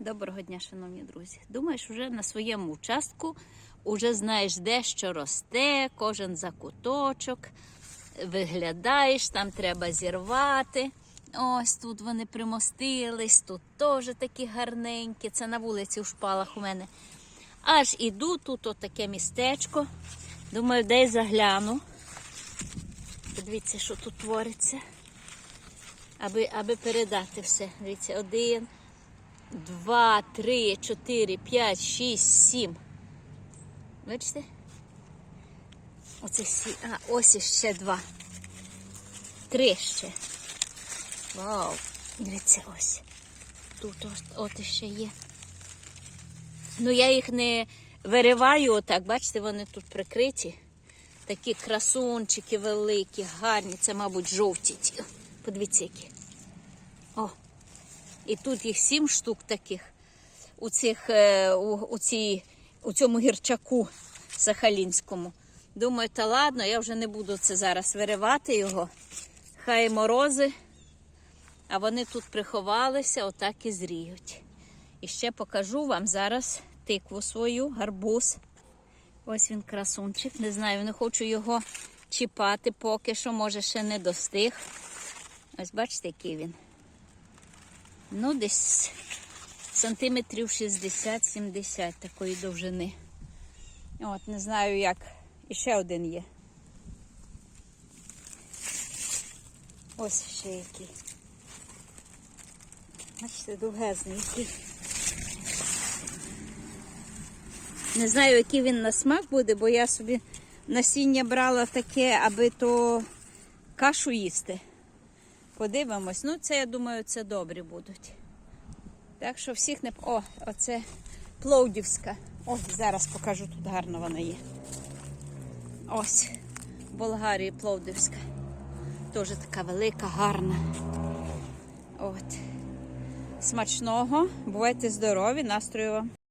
Доброго дня, шановні друзі. Думаєш, вже на своєму участку уже знаєш, де що росте, кожен закуточок. Виглядаєш, там треба зірвати. Ось тут вони примостились, тут теж такі гарненькі. Це на вулиці у шпалах у мене. Аж іду, тут отаке містечко. Думаю, де загляну. Подивіться, що тут твориться. Аби, аби передати все. Дивіться, один, два, три, чотири, п'ять, шість, сім. Бачите? Оце сі. А, ось іще два. Три ще. Вау! Дивіться, ось. Тут от, от іще є. Ну, я їх не вириваю отак, бачите, вони тут прикриті. Такі красунчики великі, гарні. Це, мабуть, жовті. ті. Подивіться, які. О, і тут їх сім штук таких у, цих, е, у, у, цій, у цьому гірчаку сахалінському. Думаю, та ладно, я вже не буду це зараз виривати його. Хай морози, а вони тут приховалися, отак і зріють. І ще покажу вам зараз тикву свою, гарбуз. Ось він красунчик. Не знаю, не хочу його чіпати поки що, може ще не достиг. Ось бачите, який він. Ну, десь сантиметрів 60-70 такої довжини. От, не знаю як. І ще один є. Ось ще який. Бачите, довгезний який. Не знаю, який він на смак буде, бо я собі насіння брала таке, аби то кашу їсти. Подивимось. Ну, це, я думаю, це добрі будуть. Так що всіх не. О, оце Пловдівська. Ось зараз покажу, тут гарно вона є. Ось. В Болгарії Пловдивська. Теж така велика, гарна. От. Смачного. Бувайте здорові, настрою вам.